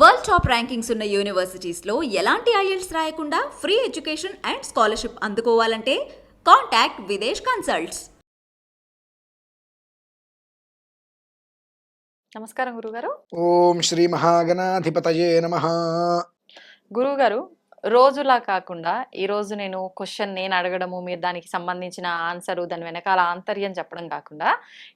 World top rankings ఉన్న యూనివర్సిటీస్లో ఎలాంటి IELTS రాయకుండా ఫ్రీ ఎడ్యుకేషన్ అండ్ స్కాలర్షిప్ అందుకోవాలంటే కాంటాక్ట్ విదేశ్ కన్సల్ట్స్. నమస్కారం గురుగారు. ఓం శ్రీ మహాగణాధిపతయే నమ. గురుగారు రోజులా కాకుండా ఈ రోజు నేను క్వశ్చన్ నేను అడగడము మీరు దానికి సంబంధించిన ఆన్సర్ దాని వెనకాల ఆంతర్యం చెప్పడం కాకుండా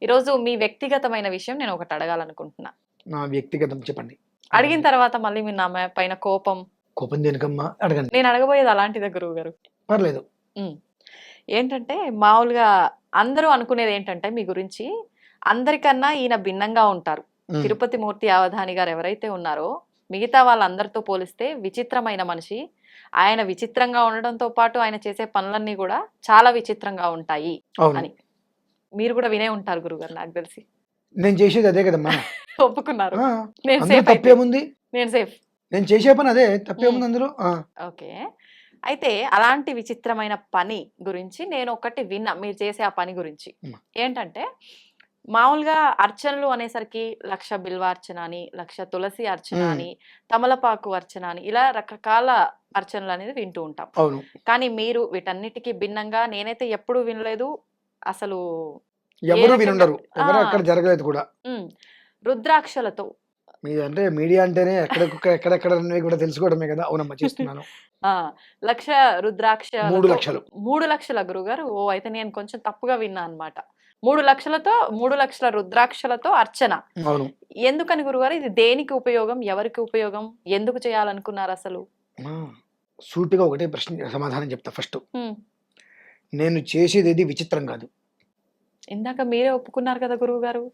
ఈరోజు మీ వ్యక్తిగతమైన విషయం నేను ఒకటి అడగాలనుకుంటున్నా. నా వ్యక్తిగతం చెప్పండి. అడిగిన తర్వాత మళ్ళీ మీరు నా మే- పైన కోపం? కోపం దేనికమ్మా? అడగండి. నేను అడగబోయేది అలాంటిదే గురువు గారు. పర్లేదు. ఏంటంటే మామూలుగా అందరూ అనుకునేది ఏంటంటే మీ గురించి అందరికన్నా ఈయన భిన్నంగా ఉంటారు. తిరుపతి మూర్తి అవధాని గారు ఎవరైతే ఉన్నారో మిగతా వాళ్ళందరితో పోలిస్తే విచిత్రమైన మనిషి. ఆయన విచిత్రంగా ఉండడంతో పాటు ఆయన చేసే పనులన్నీ కూడా చాలా విచిత్రంగా ఉంటాయి అని. మీరు కూడా వినే ఉంటారు గురుగారు నాకు తెలిసి. నేను చేసేది అదే కదమ్మా. ఒప్పుకున్నారు. నేను సేఫ్ తప్పేముంది నేను సేఫ్ నేను చేసే పని అదే తప్పేముంది అందులో. ఓకే. అయితే అలాంటి విచిత్రమైన పని గురించి నేను ఒకటి విన్నా మీరు చేసే ఆ పని గురించి. ఏంటంటే మామూలుగా అర్చనలు అనేసరికి లక్ష బిల్వార్చన అని లక్ష తులసి అర్చన. అని తమలపాకు అర్చన అని ఇలా రకరకాల అర్చనలు అనేది వింటూ ఉంటాం. కానీ మీరు వీటన్నిటికీ భిన్నంగా నేనైతే ఎప్పుడూ వినలేదు. అసలు ఎవరు వినుండరు. ఎవరు. అక్కడ జరగలేదు కూడా. రుద్రాక్షలతో. అంటే మీడియా అంటేనే ఎక్కడెక్కడ ఎక్కడెక్కడ కూడా తెలుసుకోవడమే కదా. అవునమ్మా చేస్తున్నాను. ఆ లక్ష రుద్రాక్ష మూడు లక్షలు. మూడు లక్షల గురుగారు. ఓ అయితే నేను కొంచెం తప్పుగా విన్నా అన్నమాట. మూడు లక్షలతో మూడు లక్షల రుద్రాక్షలతో అర్చన. అవును. ఎందుకని గురుగారు? ఇది దేనికి ఉపయోగం? ఎవరికి ఉపయోగం? ఎందుకు చేయాలనుకున్నారు అసలు? సూటిగా ఒకటే ప్రశ్న సమాధానం చెప్తా ఫస్ట్. నేను చేసేది విచిత్రం కాదు. ఇందాక మీరే ఒప్పుకున్నారు కదా గురువు గారు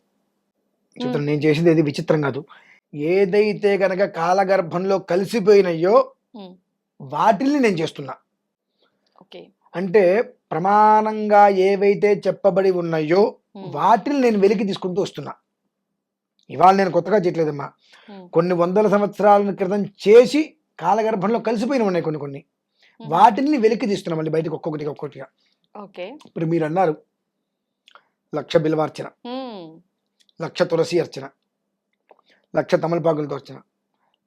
చిత్రం నేను చేసేది ఏది విచిత్రం కాదు. ఏదైతే గనక కాలగర్భంలో కలిసిపోయినాయో వాటిల్ని నేను చేస్తున్నా. అంటే ప్రమాణంగా ఏవైతే చెప్పబడి ఉన్నాయో వాటిని నేను వెలికి తీసుకుంటూ వస్తున్నా. ఇవాళ నేను కొత్తగా చేయట్లేదమ్మా. కొన్ని వందల సంవత్సరాల క్రితం చేసి కాలగర్భంలో కలిసిపోయిన ఉన్నాయి కొన్ని కొన్ని. వాటిని వెలికి తీస్తున్నా మళ్ళీ బయటకు ఒక్కొక్కటి ఒక్కొక్కటిగా. ఓకే. ఇప్పుడు మీరు అన్నారు లక్ష బిల్వార్చన లక్ష తులసి అర్చన. లక్ష తమలపాకులతో అర్చన.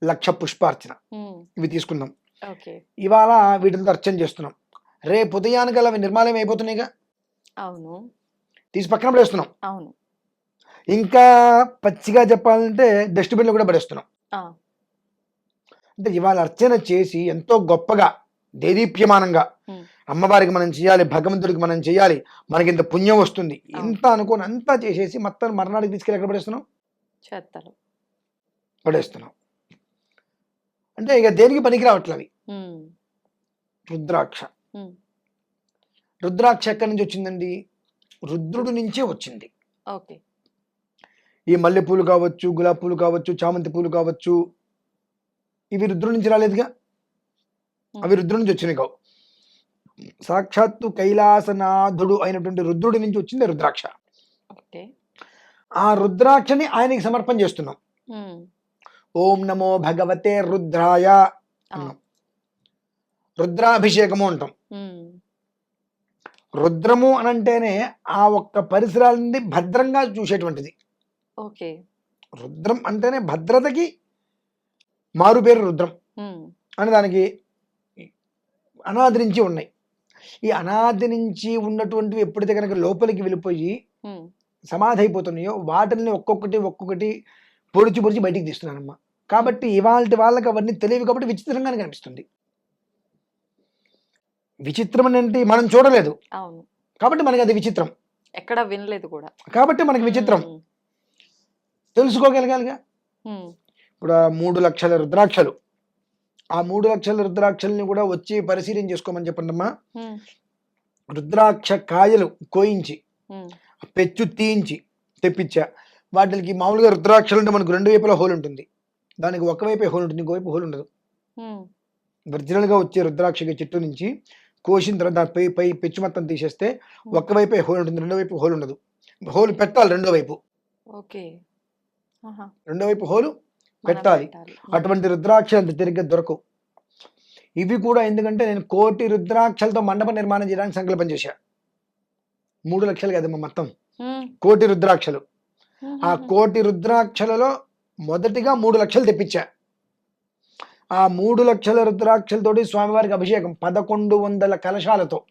లక్ష పుష్పార్చన ఇవి తీసుకుందాం. ఇవాళ వీటితో అర్చన చేస్తున్నాం. రేపు ఉదయానికి అవి నిర్మాలయం అయిపోతున్నాయిగా? అవును. తీసి పక్కన పడేస్తున్నాం. అవును. ఇంకా పచ్చిగా చెప్పాలంటే డస్ట్బిన్లో కూడా పడేస్తున్నాం. అంటే ఇవాళ అర్చన చేసి ఎంతో గొప్పగా దేదీప్యమానంగా. అమ్మవారికి మనం చేయాలి భగవంతుడికి మనం చేయాలి మనకి ఇంత పుణ్యం వస్తుంది. ఇంత అనుకోని అంతా చేసేసి మొత్తం మర్నాడికి తీసుకెళ్ళి ఎక్కడ పడేస్తున్నాం పడేస్తున్నాం అంటే ఇక దేనికి పనికి రావట్లే అవి రుద్రాక్ష. రుద్రాక్ష ఎక్కడి నుంచి వచ్చిందండి? రుద్రుడి నుంచే వచ్చింది. ఓకే. ఈ మల్లె పూలు కావచ్చు గులాబీ పూలు కావచ్చు చామంతి పూలు కావచ్చు ఇవి రుద్రుడి నుంచి రాలేదుగా? అవి రుద్రుడి నుంచి వచ్చినాయి కావు. సాక్షాత్తు కైలాసనాథుడు అయినటువంటి రుద్రుడి నుంచి వచ్చింది రుద్రాక్ష. ఆ రుద్రాక్షని ఆయనకి సమర్పణ చేస్తున్నాం. ఓం నమో భగవతే రుద్రాయ అన్నాం. రుద్రాభిషేకము అంటాం. రుద్రము అనంటేనే ఆ ఒక్క పరిసరాలని భద్రంగా చూసేటువంటిది. ఓకే. రుద్రం అంటేనే భద్రతకి మారు పేరు రుద్రం అని దానికి అనాది నుంచి ఉన్నాయి. ఈ అనాది నుంచి ఉన్నటువంటివి ఎప్పుడైతే కనుక లోపలికి వెళ్ళిపోయి సమాధి అయిపోతున్నాయో వాటిని ఒక్కొక్కటి ఒక్కొక్కటి పొడిచి పొడిచి బయటికి తీస్తున్నానమ్మా కాబట్టి ఇవాళ వాళ్ళకి అవన్నీ తెలియవు కాబట్టి విచిత్రంగానే కనిపిస్తుంది. విచిత్రం అంటే మనం చూడలేదు. అవును. కాబట్టి మనకి అది విచిత్రం. ఎక్కడ వినలేదు కూడా. కాబట్టి మనకి విచిత్రం. తెలుసుకోగలగాలిగా? ఇప్పుడు మూడు లక్షల రుద్రాక్షలు. ఆ మూడు లక్షల రుద్రాక్షల్ని కూడా వచ్చి పరిశీలన చేసుకోమని చెప్పండి అమ్మా రుద్రాక్ష కాయలు కోయించి పెచ్చు తీయించి తెప్పించా. వాటికి మామూలుగా రుద్రాక్షలు అంటే మనకు రెండు వైపులా హోల్ ఉంటుంది. దానికి ఒకవైపే హోల్ ఉంటుంది ఇంకోవైపు హోల్ ఉండదు. ఒరిజినల్గా వచ్చే రుద్రాక్షకి చెట్టు నుంచి కోసిన తర్వాత దాని పై పై పెచ్చు మొత్తం తీసేస్తే ఒకవైపే హోల్ ఉంటుంది రెండో వైపు హోల్ ఉండదు. హోల్ పెట్టాలి రెండో వైపు. ఓకే. రెండో వైపు హోలు పెట్టాలి. అటువంటి రుద్రాక్ష అంత తిరిగ్గా దొరకవు. ఇవి కూడా ఎందుకంటే నేను కోటి రుద్రాక్షలతో మండప నిర్మాణం చేయడానికి సంకల్పం చేశా. మూడు లక్షలు కదమ్మా మొత్తం. కోటి రుద్రాక్షలు. ఆ కోటి రుద్రాక్షలలో మొదటిగా మూడు లక్షలు తెప్పించా. ఆ మూడు లక్షల రుద్రాక్షలతోటి స్వామివారికి అభిషేకం పదకొండు వందల కలశాలతో.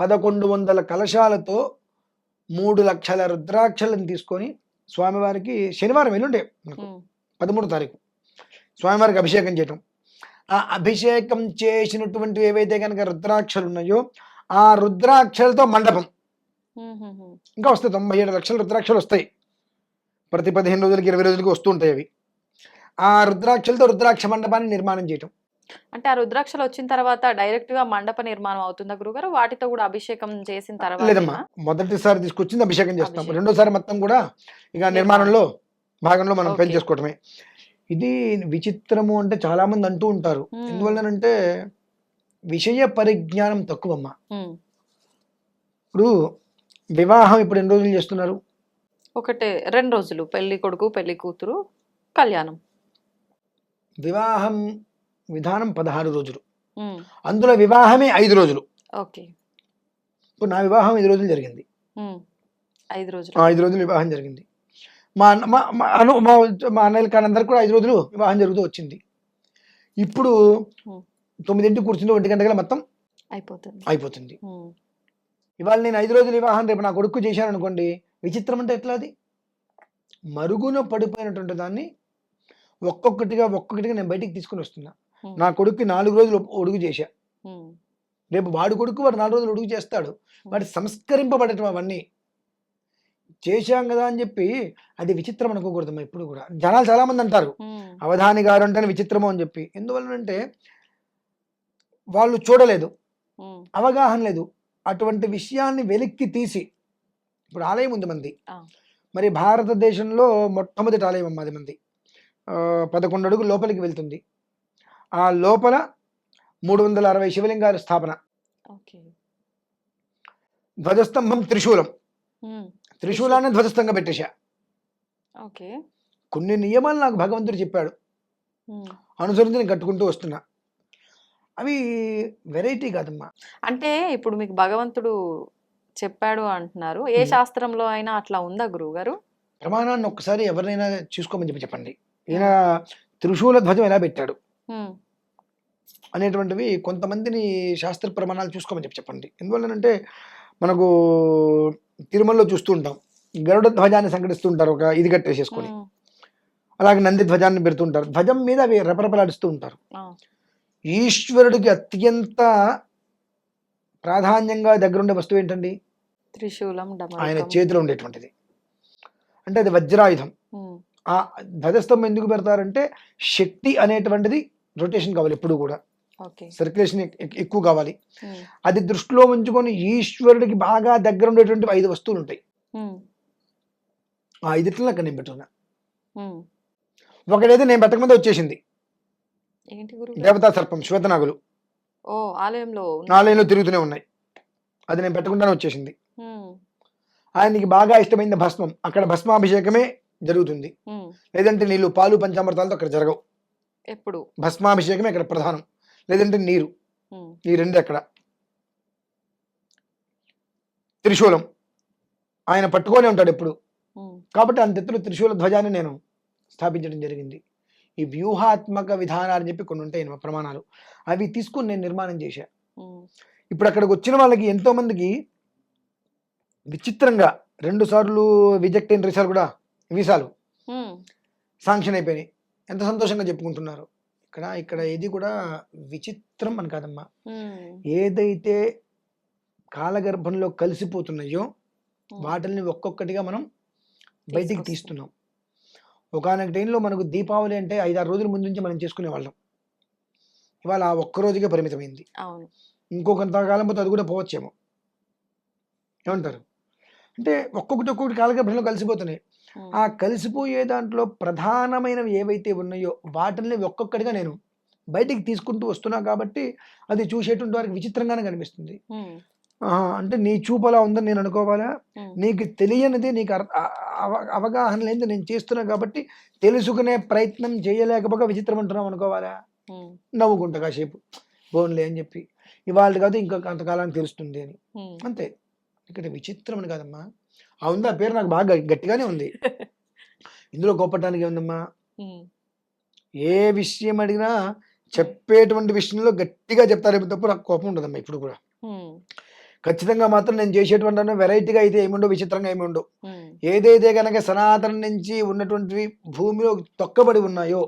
పదకొండు వందల కలశాలతో మూడు లక్షల రుద్రాక్షలను తీసుకొని స్వామివారికి శనివారం ఎల్లుండే మనకు పదమూడు తారీఖు. స్వామివారికి అభిషేకం చేయటం. ఆ అభిషేకం చేసినటువంటి ఏవైతే కనుక రుద్రాక్షలు ఉన్నాయో ఆ రుద్రాక్షలతో మండపం. ఇంకా వస్తాయి తొంభై ఏడు లక్షల రుద్రాక్షలు వస్తాయి. ప్రతి పదిహేను రోజులకి ఇరవై రోజులకి వస్తూ ఉంటాయి అవి. ఆ రుద్రాక్షలతో రుద్రాక్ష మండపాన్ని నిర్మాణం చేయటం. అంటే ఆ రుద్రాక్షలు వచ్చిన తర్వాత డైరెక్ట్గా మండప నిర్మాణం అవుతుందా గురుగారు? వాటితో కూడా అభిషేకం చేసిన లేదమ్మా. తర్వాత మొదటిసారి తీసుకొచ్చింది అభిషేకం చేస్తాం. రెండోసారి మొత్తం కూడా ఇక నిర్మాణంలో భాగంలో మనం పెళ్ళి. చేసుకోవటమే ఇది విచిత్రము అంటే చాలా మంది అంటూ ఉంటారు. ఎందువల్లనంటే విషయ పరిజ్ఞానం తక్కువమ్మా. ఇప్పుడు వివాహం ఇప్పుడు ఎన్ని రోజులు చేస్తున్నారు? ఒకటే రెండు రోజులు. పెళ్ళి కొడుకు పెళ్ళి కూతురు కళ్యాణం. వివాహం విధానం పదహారు రోజులు. అందులో వివాహమే ఐదు రోజులు. ఓకే. ఇప్పుడు నా వివాహం ఐదు రోజులు జరిగింది. ఐదు రోజులు. ఐదు రోజులు వివాహం జరిగింది. మా అన్న- మా మా అను మా మా అన్నయ్యల కానందరికి కూడా ఐదు రోజులు వివాహం జరుగుతూ వచ్చింది. ఇప్పుడు. తొమ్మిదింటికి కూర్చుంటే ఒంటి గంటగా మొత్తం అయిపోతుంది. అయిపోతుంది. ఇవాళ నేను ఐదు రోజులు వివాహం రేపు నా కొడుకు చేశాను అనుకోండి విచిత్రం అంటే ఎట్లా అది? మరుగున పడిపోయినటువంటి దాన్ని ఒక్కొక్కటిగా ఒక్కొక్కటిగా నేను బయటికి తీసుకుని వస్తున్నా. నా కొడుక్కి నాలుగు రోజులు ఒడుగు చేశా. రేపు వాడు కొడుకు వాడు నాలుగు రోజులు ఒడుగు చేస్తాడు. వాటి సంస్కరింపబడటం అవన్నీ. చేశాం కదా అని చెప్పి అది విచిత్రం అనుకోకూడదు ఇప్పుడు కూడా. జనాలు చాలా మంది అంటారు అవధాని గారు అంటేనే విచిత్రము అని చెప్పి. ఎందువలనంటే వాళ్ళు చూడలేదు. అవగాహన లేదు. అటువంటి విషయాన్ని వెలిక్కి తీసి ఇప్పుడు ఆలయం ఉంది మంది. మరి భారతదేశంలో మొట్టమొదటి ఆలయం అమ్మ అది మంది. పదకొండు అడుగులు లోపలికి వెళ్తుంది. ఆ లోపల మూడు వందల అరవై శివలింగాల స్థాపన. ఓకే. ధ్వజస్తంభం త్రిశూలం. త్రిశూలాన్ని ధ్వజస్తంగా పెట్టేశా. ఓకే. కొన్ని నియమాలు నాకు భగవంతుడు చెప్పాడు. అనుసరించి నేను కట్టుకుంటూ వస్తున్నా. అవి వెరైటీ కాదమ్మా. అంటే ఇప్పుడు మీకు భగవంతుడు చెప్పాడు అంటున్నారు. ఏ. శాస్త్రంలో అయినా అట్లా ఉందా గురువు గారు ప్రమాణాన్ని ఒక్కసారి ఎవరినైనా చూసుకోమని చెప్పి చెప్పండి. ఈయన త్రిశూల ధ్వజం ఎలా పెట్టాడు? అనేటువంటివి కొంతమందిని శాస్త్ర ప్రమాణాలు చూసుకోమని చెప్పి చెప్పండి. ఎందువల్లనంటే మనకు తిరుమలలో చూస్తూ ఉంటాం. గరుడ ధ్వజాన్ని సంఘటిస్తూ ఉంటారు ఒక ఇది కట్టేసేసుకొని. అలాగే నంది ధ్వజాన్ని పెడుతుంటారు ధ్వజం మీద అవి రెపరెపలాడిస్తూ ఉంటారు. ఈశ్వరుడికి అత్యంత ప్రాధాన్యంగా దగ్గరుండే వస్తువు ఏంటండి? త్రిశూలం ఆయన. చేతిలో ఉండేటువంటిది. అంటే అది వజ్రాయుధం. ఆ ధ్వజస్తంభం ఎందుకు పెడతారంటే శక్తి అనేటువంటిది రొటేషన్ కావాలి ఎప్పుడు కూడా. సర్క్యులేషన్ ఎక్కువ కావాలి. ఉమ్, అది దృష్టిలో ఉంచుకొని ఈశ్వరుడికి బాగా దగ్గర ఉండేటువంటి ఐదు వస్తువులు ఉంటాయి ఉమ్, ఆ ఐదిట్లో అక్కడ నేను పెట్టున్నా. ఉమ్. ఒకటైతే నేను పెట్టకముందే వచ్చేసింది. దేవతా సర్పం శ్వేతనాగులు. ఆలయంలో తిరుగుతూనే ఉన్నాయి. అది నేను పెట్టకుండానే వచ్చేసింది. ఆయనకి బాగా ఇష్టమైన భస్మం. అక్కడ భస్మాభిషేకమే జరుగుతుంది. లేదంటే నీళ్ళు పాలు పంచామృతాలతో అక్కడ జరగవు. ఎప్పుడు? భస్మాభిషేకమే అక్కడ ప్రధానం. లేదంటే నీరు. ఈ రెండు అక్కడ త్రిశూలం. ఆయన పట్టుకొనే ఉంటాడు ఎప్పుడు. కాబట్టి అంత ఎత్తున త్రిశూల ధ్వజాన్ని నేను స్థాపించడం జరిగింది. ఈ వ్యూహాత్మక విధానాలు చెప్పి కొన్ని ఉంటాయి ప్రమాణాలు. అవి తీసుకొని నేను నిర్మాణం చేశా. ఇప్పుడు అక్కడికి వచ్చిన వాళ్ళకి ఎంతో మందికి విచిత్రంగా రెండు సార్లు విజెక్ట్ అయిన రిసార్లు కూడా వీసాలు శాంక్షన్ అయిపోయినాయి. ఎంత సంతోషంగా చెప్పుకుంటున్నారు. ఇక్కడ ఇక్కడ ఏది కూడా విచిత్రం అని కాదమ్మా. ఏదైతే కాలగర్భంలో కలిసిపోతున్నాయో. వాటిని ఒక్కొక్కటిగా మనం బయటికి. తీస్తున్నాం. ఒకనొక టైంలో మనకు దీపావళి అంటే ఐదారు రోజుల ముందు నుంచి మనం చేసుకునే వాళ్ళం. ఇవాళ ఆ ఒక్క రోజుకే పరిమితమైంది. అవును. ఇంకో కొంతకాలం పోతే అది కూడా పోవచ్చేమో. ఏమంటారు? అంటే ఒక్కొక్కటి ఒక్కొక్కటి కాలగర్భంలో కలిసిపోతున్నాయి. ఆ కలిసిపోయే దాంట్లో ప్రధానమైనవి ఏవైతే ఉన్నాయో వాటిని ఒక్కొక్కటిగా నేను బయటికి తీసుకుంటూ వస్తున్నా కాబట్టి అది చూసేటువంటి వారికి విచిత్రంగానే కనిపిస్తుంది. అంటే నీ చూపు అలా ఉందని నేను అనుకోవాలా? నీకు తెలియనిది నీకు అవగాహన లేనిది నేను చేస్తున్నా కాబట్టి తెలుసుకునే ప్రయత్నం చేయలేకపోగా విచిత్రం అంటున్నాం అనుకోవాలా నవ్వుకుంటా కాసేపు. బోన్లే అని చెప్పి. ఇవాళ కాదు ఇంకా కొంతకాలానికి తెలుస్తుంది అని. అంతే. ఇక్కడ విచిత్రం అని కాదమ్మా. ఆ ఉంది ఆ పేరు నాకు బాగా గట్టిగానే ఉంది. ఇందులో గొప్పటానికి ఏముందమ్మా? ఏ విషయం అడిగినా చెప్పేటువంటి విషయంలో గట్టిగా చెప్తారేమో తప్ప నాకు కోపం ఉండదమ్మా ఇప్పుడు కూడా. ఖచ్చితంగా మాత్రం నేను చేసేటువంటి వెరైటీగా అయితే ఏముండో విచిత్రంగా ఏమి ఉండవు ఉమ్, ఏదైతే కనుక సనాతనం నుంచి ఉన్నటువంటివి భూమిలో తొక్కబడి ఉన్నాయో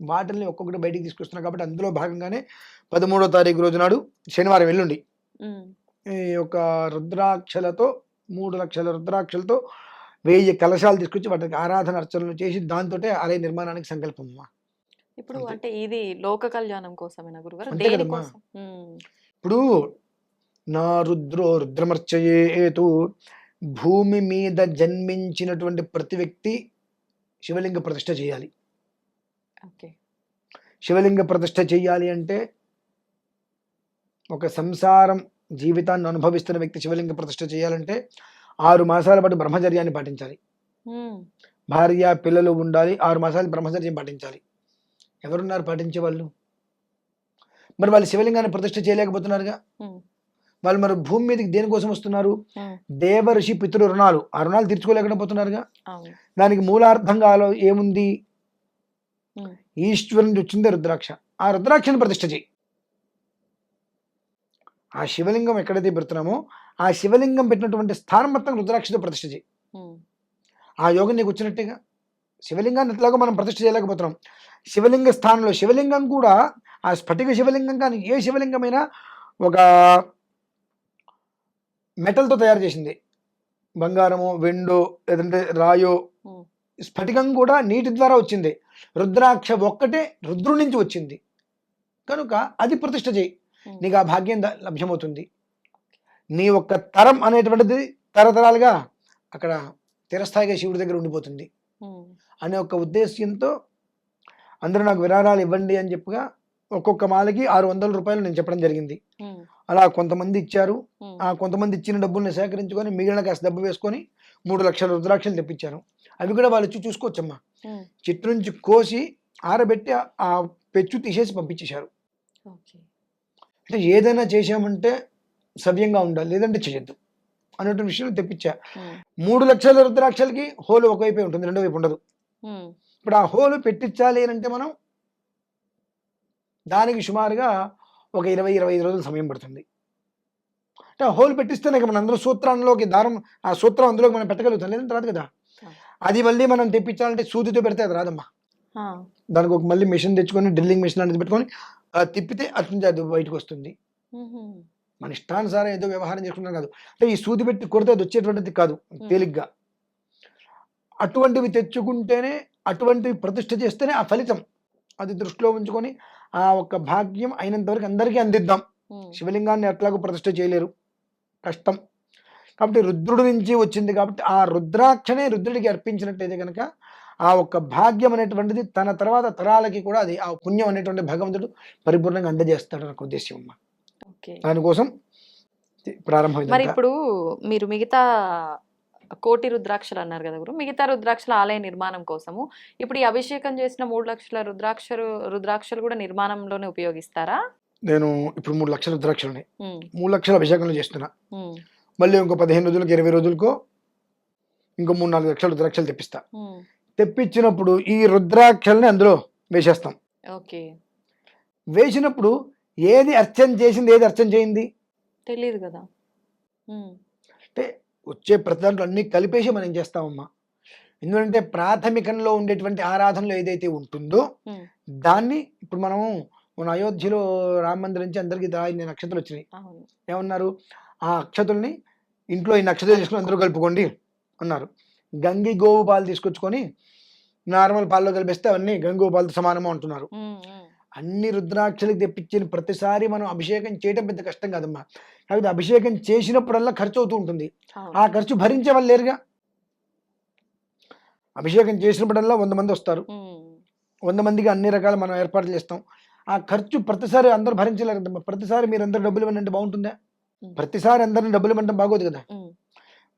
వాటిని ఒక్కొక్కటి బయటికి తీసుకొస్తున్నాం కాబట్టి అందులో భాగంగానే పదమూడో తారీఖు రోజు నాడు శనివారం ఎల్లుండి ఈ యొక్క రుద్రాక్షలతో మూడు లక్షల రుద్రాక్షలతో వెయ్యి కలశాలు తీసుకొచ్చి వాటికి ఆరాధన అర్చనలు చేసి దాంతో ఆలయ నిర్మాణానికి సంకల్పం ఇప్పుడు. అంటే ఇది లోక కళ్యాణం కోసమేనా గురుగారు ఇప్పుడు నా రుద్రో రుద్రమర్చయేతు భూమి మీద జన్మించినటువంటి ప్రతి వ్యక్తి శివలింగ ప్రతిష్ఠ చేయాలి. ఓకే. శివలింగ ప్రతిష్ఠ చేయాలి అంటే ఒక సంసారం జీవితాన్ని అనుభవిస్తున్న వ్యక్తి శివలింగ ప్రతిష్ఠ చేయాలంటే ఆరు మాసాల పాటు బ్రహ్మచర్యాన్ని పాటించాలి. భార్య పిల్లలు ఉండాలి ఆరు మాసాలు బ్రహ్మచర్యం పాటించాలి. ఎవరున్నారు పాటించే వాళ్ళు? మరి వాళ్ళు శివలింగాన్ని ప్రతిష్ఠ చేయలేకపోతున్నారుగా? వాళ్ళు మరి భూమి మీదకి దేనికోసం వస్తున్నారు? దేవ ఋషి పితృ రుణాలు. ఆ రుణాలు తీర్చుకోలేకపోతున్నారుగా దానికి మూలార్థంగా ఏముంది? ఈశ్వరుని వచ్చిందే రుద్రాక్ష. ఆ రుద్రాక్షని ప్రతిష్ఠ చేయి. ఆ శివలింగం ఎక్కడైతే పెడుతున్నామో ఆ శివలింగం పెట్టినటువంటి స్థానం మొత్తం రుద్రాక్షతో ప్రతిష్ఠ చేయి. ఆ యోగం నీకు వచ్చినట్టేగా? శివలింగాన్ని ఎట్లాగో మనం ప్రతిష్ఠ చేయలేకపోతున్నాం. శివలింగ స్థానంలో శివలింగం కూడా ఆ స్ఫటిక శివలింగం కానీ ఏ శివలింగమైనా ఒక మెటల్తో తయారు చేసింది. బంగారము వెండో లేదంటే రాయో స్ఫటికం కూడా నీటి ద్వారా వచ్చింది. రుద్రాక్ష ఒక్కటే రుద్రుడి నుంచి వచ్చింది. కనుక అది ప్రతిష్ఠ చేయి. నీకు ఆ భాగ్యం లభ్యమవుతుంది. నీ ఒక్క తరం అనేటువంటిది తరతరాలుగా అక్కడ తిరస్థాయిగా శివుడి దగ్గర ఉండిపోతుంది. అనే ఒక ఉద్దేశ్యంతో అందరూ నాకు విరాళాలు ఇవ్వండి అని చెప్పగా ఒక్కొక్క మాలకి ఆరు వందల రూపాయలు నేను చెప్పడం జరిగింది. అలా కొంతమంది ఇచ్చారు. ఆ కొంతమంది ఇచ్చిన డబ్బుల్ని సేకరించుకొని మిగిలిన కాస్త డబ్బు వేసుకొని మూడు లక్షల రుద్రాక్షలు తెప్పించాను అవి కూడా వాళ్ళు వచ్చి చూసుకోవచ్చమ్మా. చెట్టు నుంచి కోసి ఆరబెట్టి ఆ- పెచ్చు తీసేసి పంపించేశారు. అంటే ఏదైనా చేశామంటే సవ్యంగా ఉండాలి లేదంటే చేయొద్దు అన్నటువంటి విషయాలు తెప్పించా. మూడు లక్షల రుద్రాక్షలకి హోల్ ఒకవైపే ఉంటుంది రెండో వైపు ఉండదు. ఇప్పుడు ఆ హోల్ పెట్టించాలి అని అంటే మనం దానికి సుమారుగా ఒక ఇరవై ఇరవై ఐదు రోజులు సమయం పడుతుంది. అంటే ఆ హోల్ పెట్టిస్తేనే మనం అందరూ సూత్రంలోకి దారం ఆ సూత్రం అందులోకి మనం పెట్టగలుగుతాం లేదంటే రాదు కదా. అది మళ్ళీ మనం తెప్పించాలంటే సూదితో పెడితే అది రాదమ్మా. దానికి ఒక మళ్ళీ మిషన్ తెచ్చుకొని డ్రిల్లింగ్ మిషన్ అనేది పెట్టుకొని తిప్పితే అటు నుంచి అది బయటకు వస్తుంది మన ఇష్టానుసారం ఏదో వ్యవహారం చేసుకుంటాం కాదు. అంటే ఈ సూది పెట్టి కొడితే అది వచ్చేటువంటిది కాదు తేలిగ్గా. అటువంటివి తెచ్చుకుంటేనే అటువంటివి ప్రతిష్ఠ చేస్తేనే ఆ ఫలితం. అది దృష్టిలో ఉంచుకొని ఆ ఒక్క భాగ్యం అయినంత వరకు అందరికీ అందిద్దాం. శివలింగాన్ని ఎట్లాగో ప్రతిష్ఠ చేయలేరు. కష్టం. కాబట్టి రుద్రుడి నుంచి వచ్చింది కాబట్టి ఆ రుద్రాక్షనే రుద్రుడికి అర్పించినట్టయితే కనుక ఆ ఒక్క భాగ్యం అనేటువంటిది తన తర్వాత తరాలకి కూడా అది ఆ పుణ్యం అనేటువంటి భగవంతుడు పరిపూర్ణంగా అందజేస్తాడు నాకు ఉద్దేశం అమ్మ. ఓకే. దానికోసం ప్రారంభం మరి. ఇప్పుడు మీరు మిగతా కోటి రుద్రాక్షలు అన్నారు కదా గురు మిగతా రుద్రాక్షల ఆలయ నిర్మాణం కోసము ఇప్పుడు ఈ అభిషేకం చేసిన మూడు లక్షల రుద్రాక్షలు రుద్రాక్షలు కూడా నిర్మాణంలోనే ఉపయోగిస్తారా? నేను ఇప్పుడు మూడు లక్షల రుద్రాక్షలు ఉన్నాయి ఉమ్, మూడు లక్షల అభిషేకంలో చేస్తున్నా. మళ్ళీ ఇంకో పదిహేను రోజులకి ఇరవై రోజులకో ఇంకో మూడు నాలుగు లక్షల రుద్రాక్షలు తెప్పిస్తా. తెప్పించినప్పుడు ఈ రుద్రాక్షల్ని అందులో వేసేస్తాం. ఓకే. వేసినప్పుడు ఏది అర్చన చేసింది ఏది అర్చన చేయింది? తెలియదు కదా. అంటే వచ్చే ప్రతి దాంట్లో అన్ని కలిపేసి మనం చేస్తామమ్మా? ఎందుకంటే ప్రాథమికంలో ఉండేటువంటి ఆరాధనలో ఏదైతే ఉంటుందో దాన్ని ఇప్పుడు మనము మన అయోధ్యలో రామ మందిరం నుంచి అందరికీ దా ఇన్ని నక్షత్రాలు వచ్చినాయి. ఏమన్నారు? ఆ అక్షతుల్ని ఇంట్లో ఈ నక్షత్రాలు తీసుకుని అందరూ కలుపుకోండి అన్నారు. గంగి గోవు పాలు తీసుకొచ్చుకొని నార్మల్ పాల్లో కలిపేస్తే అవన్నీ గంగి పాలతో సమానము అంటున్నారు అన్ని రుద్రాక్షలకి తెప్పించిన ప్రతిసారి మనం అభిషేకం చేయడం పెద్ద కష్టం కాదమ్మా. కాబట్టి అభిషేకం చేసినప్పుడల్లా ఖర్చు అవుతూ ఉంటుంది. ఆ ఖర్చు భరించే వాళ్ళు లేరుగా. అభిషేకం చేసినప్పుడల్లా వంద మంది వస్తారు. వంద మందికి అన్ని రకాల మనం ఏర్పాట్లు చేస్తాం. ఆ ఖర్చు ప్రతిసారి అందరూ భరించలేరు కదమ్మా. ప్రతిసారి మీరు అందరు డబ్బులు ఇవ్వండి బాగుంటుందా. ప్రతిసారి అందరిని డబ్బులు ఇవ్వడం బాగోదు కదా.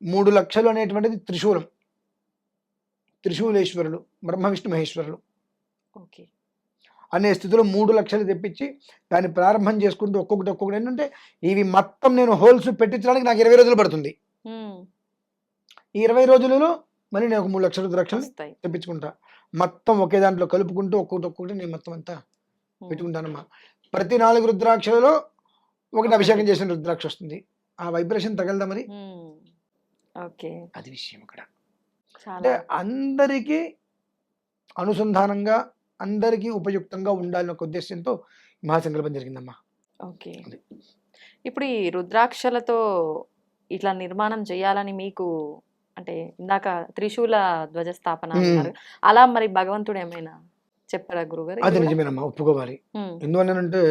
మూడు లక్షలు అనేటువంటిది త్రిశూలం. త్రిశూలేశ్వరులు బ్రహ్మ విష్ణు మహేశ్వరులు. ఓకే. అనే స్థితిలో మూడు లక్షలు తెప్పించి దాన్ని ప్రారంభం చేసుకుంటూ ఒక్కొక్కటి ఒక్కొక్కటి ఏంటంటే ఇవి మొత్తం నేను హోల్స్ పెట్టించడానికి నాకు ఇరవై రోజులు పడుతుంది. ఈ ఇరవై రోజులలో మళ్ళీ నేను ఒక మూడు లక్షల రుద్రాక్షలు వస్తాయి. తెప్పించుకుంటా. మొత్తం ఒకే దాంట్లో కలుపుకుంటూ ఒక్కొక్కటి ఒక్కొక్కటి నేను మొత్తం అంతా. పెట్టుకుంటానమ్మా ప్రతి నాలుగు రుద్రాక్షలలో ఒకటి అభిషేకం చేసిన రుద్రాక్ష వస్తుంది. ఆ వైబ్రేషన్ తగలదా మరి. ఓకే. అది విషయం ఇక్కడ అంటే అందరికీ అనుసంధానంగా అందరికీ ఉపయుక్తంగా ఉండాలనే ఒక ఉద్దేశంతో మహాసంకల్పం జరిగిందమ్మా ఓకే. ఇప్పుడు ఈ రుద్రాక్షలతో ఇట్లా నిర్మాణం చేయాలని మీకు అంటే ఇందాక త్రిశూల ధ్వజస్థాపన మ్మ్. అన్నారు అలా మరి భగవంతుడు ఏమైనా చెప్పారా గురుగారు అది? నిజమేనమ్మా ఒప్పుకోవాలి మ్మ్. ఎందువల్లనంటే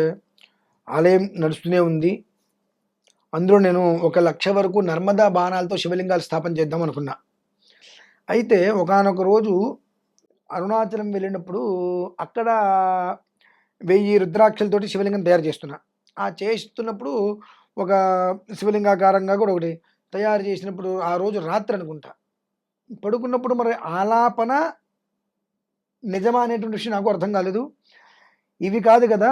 ఆలయం నడుస్తూనే ఉంది అందులో నేను ఒక లక్ష వరకు నర్మదా బాణాలతో శివలింగాలు స్థాపన చేద్దాం అనుకున్నా అయితే ఒకానొక రోజు అరుణాచలం వెళ్ళినప్పుడు అక్కడ వెయ్యి రుద్రాక్షలతోటి శివలింగం తయారు చేస్తున్నా. ఆ చేస్తున్నప్పుడు ఒక శివలింగాకారంగా కూడా ఒకటి తయారు చేసినప్పుడు ఆ రోజు రాత్రి అనుకుంటా. పడుకున్నప్పుడు మరి ఆలాపన నిజమా అనేటువంటి విషయం నాకు అర్థం కాలేదు. ఇవి కాదు కదా!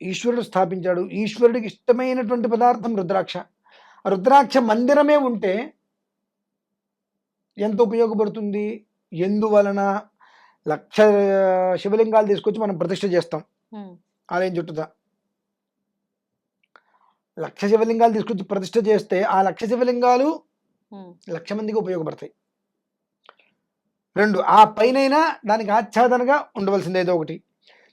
ఈశ్వరుడు స్థాపించాడు. ఈశ్వరుడికి ఇష్టమైనటువంటి పదార్థం రుద్రాక్ష. ఆ రుద్రాక్ష మందిరమే ఉంటే ఎంత ఉపయోగపడుతుంది? ఎందువలన? లక్ష శివలింగాలు తీసుకొచ్చి మనం ప్రతిష్ఠ చేస్తాం. ఆలయం చుట్టూతా. లక్ష శివలింగాలు తీసుకొచ్చి ప్రతిష్ఠ చేస్తే ఆ లక్ష శివలింగాలు. లక్ష మందికి ఉపయోగపడతాయి. రెండు ఆ పైనైనా దానికి ఆచ్ఛాదనగా ఉండవలసింది ఏదో ఒకటి.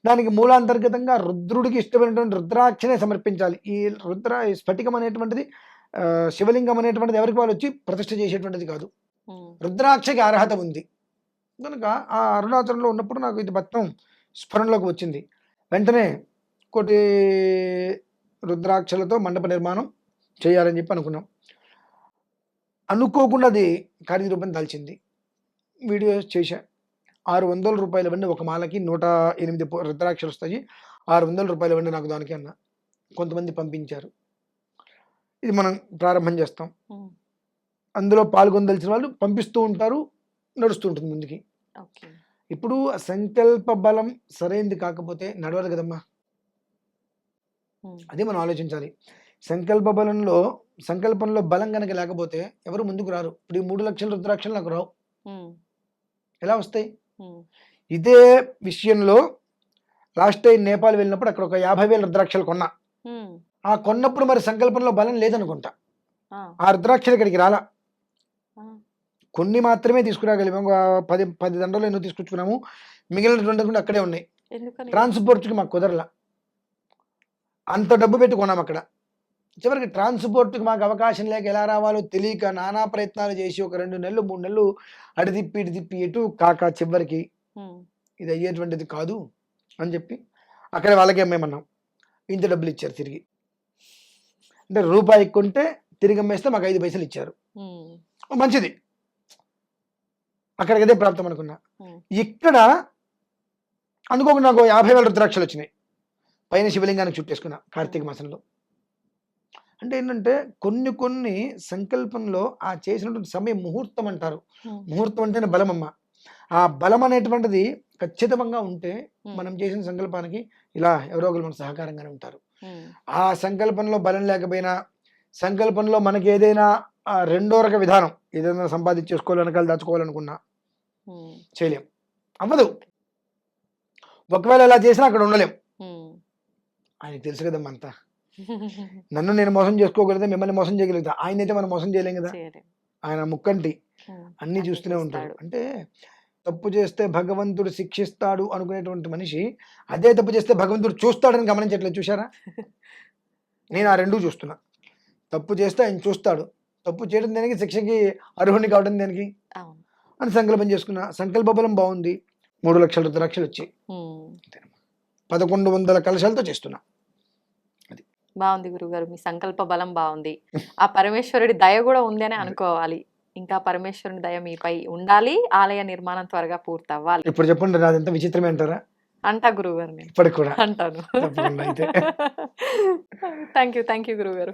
దానికి మూలాంతర్గతంగా రుద్రుడికి ఇష్టమైనటువంటి రుద్రాక్షనే సమర్పించాలి. ఈ రుద్ర స్ఫటికం అనేటువంటిది శివలింగం అనేటువంటిది ఎవరికి వాళ్ళు వచ్చి ప్రతిష్ఠ చేసేటువంటిది కాదు. రుద్రాక్షకి అర్హత ఉంది. కనుక ఆ అరుణాచలంలో ఉన్నప్పుడు నాకు ఇది మొత్తం స్ఫురణలోకి వచ్చింది. వెంటనే కోటి రుద్రాక్షలతో మండప నిర్మాణం చేయాలని చెప్పి అనుకున్నాం. అనుకోకుండా అది కార్యరూపం దాల్చింది. వీడియో చేశా. ఆరు వందల రూపాయల వెండి ఒక మాలకి నూట ఎనిమిది రుద్రాక్షలు వస్తాయి. ఆరు వందల రూపాయల వెండి నాకు దానికి అన్న. కొంతమంది పంపించారు. ఇది మనం ప్రారంభం చేస్తాం. అందులో పాల్గొనదలిచిన వాళ్ళు పంపిస్తూ ఉంటారు నడుస్తూ ఉంటుంది ముందుకి ఇప్పుడు సంకల్ప బలం సరైంది కాకపోతే నడవాలి కదమ్మా మ్మ్. అదే మనం ఆలోచించాలి సంకల్ప బలంలో సంకల్పంలో బలం కనుక లేకపోతే ఎవరు ముందుకు రారు ఇప్పుడు ఈ మూడు లక్షల రుద్రాక్షలు నాకు రావు. ఎలా వస్తాయి. ఇదే విషయంలో లాస్ట్ టైం నేపాల్ వెళ్ళినప్పుడు అక్కడ ఒక యాభై వేల రుద్రాక్షలు కొన్నా. ఆ కొన్నప్పుడు మరి సంకల్పంలో బలం లేదనుకుంటా ఆ. రుద్రాక్షలు ఇక్కడికి రాలా. కొన్ని మాత్రమే తీసుకురాగలిగాము ఒక పది పది దండలు ఎన్నో తీసుకొచ్చుకున్నాము? మిగిలిన రెండు కూడా అక్కడే ఉన్నాయి. ట్రాన్స్పోర్ట్కి మాకు కుదరలా. అంత డబ్బు పెట్టి కొన్నాం అక్కడ. చివరికి ట్రాన్స్పోర్ట్కి మాకు అవకాశం లేక ఎలా రావాలో తెలియక నానా ప్రయత్నాలు చేసి ఒక రెండు నెలలు మూడు నెలలు అటు తిప్పి ఇటు తిప్పి ఎటు కాక చివరికి మ్మ్. ఇది అయ్యేటువంటిది కాదు అని చెప్పి అక్కడ వాళ్ళకి అమ్మేమన్నాం ఇంత డబ్బులు ఇచ్చారు తిరిగి. అంటే రూపాయి కొంటే తిరిగి అమ్మేస్తే మాకు ఐదు పైసలు ఇచ్చారు. మ్మ్. మంచిది. అక్కడికి అదే ప్రాప్తం అనుకున్నా. ఇక్కడ అనుకోకుండా నాకు యాభై వేల రుద్రాక్షలు వచ్చినాయి పైన శివలింగానికి చుట్టేసుకున్నా కార్తీక మాసంలో అంటే ఏంటంటే కొన్ని కొన్ని సంకల్పంలో ఆ చేసినటువంటి సమయం ముహూర్తం అంటారు. ముహూర్తం అంటేనే బలం అమ్మ ఆ బలం అనేటువంటిది ఖచ్చితంగా ఉంటే. మనం చేసిన సంకల్పానికి ఇలా ఎవరో ఒకరు మనకు సహకారంగానే ఉంటారు. ఆ సంకల్పంలో బలం లేకపోయినా సంకల్పంలో మనకి ఏదైనా రెండో రక విధానం ఏదైనా సంపాదించేసుకోవాలి వెనకాల దాచుకోవాలనుకున్నా. చేయలేం. అవ్వదు. ఒకవేళ ఇలా చేసినా అక్కడ ఉండలేం. ఆయనకి తెలుసు కదమ్మా అంతా. నన్ను నేను మోసం చేసుకోగలిగితే మిమ్మల్ని మోసం చేయగలుగుతా. ఆయన అయితే మనం మోసం చేయలేం కదా. ఆయన ముక్కంటి. అన్ని చూస్తూనే ఉంటాడు. అంటే తప్పు చేస్తే భగవంతుడు శిక్షిస్తాడు అనుకునేటువంటి మనిషి అదే తప్పు చేస్తే భగవంతుడు చూస్తాడని గమనించట్లేదు. చూసారా నేను ఆ రెండూ చూస్తున్నా. తప్పు చేస్తే ఆయన చూస్తాడు. తప్పు చేయడం దేనికి? శిక్షకి అర్హుని కావడం దేనికి? అని సంకల్పం చేసుకున్నా. సంకల్ప బలం బాగుంది. మూడు లక్షల రుద్రాక్షలు వచ్చాయి. పదకొండు వందల కలశాలతో చేస్తున్నా. బాగుంది గురుగారు. మీ సంకల్ప బలం బాగుంది. ఆ పరమేశ్వరుడి దయ కూడా ఉంది అని అనుకోవాలి. ఇంకా పరమేశ్వరుని దయ మీపై ఉండాలి. ఆలయ నిర్మాణం త్వరగా పూర్తవ్వాలి. ఇప్పుడు చెప్పండి నాది ఎంత విచిత్రమే అంటారా? అంటా గురుగారు నేను. ఇప్పటికి కూడా. అంటాను. థ్యాంక్ యూ థ్యాంక్ యూ గురుగారు.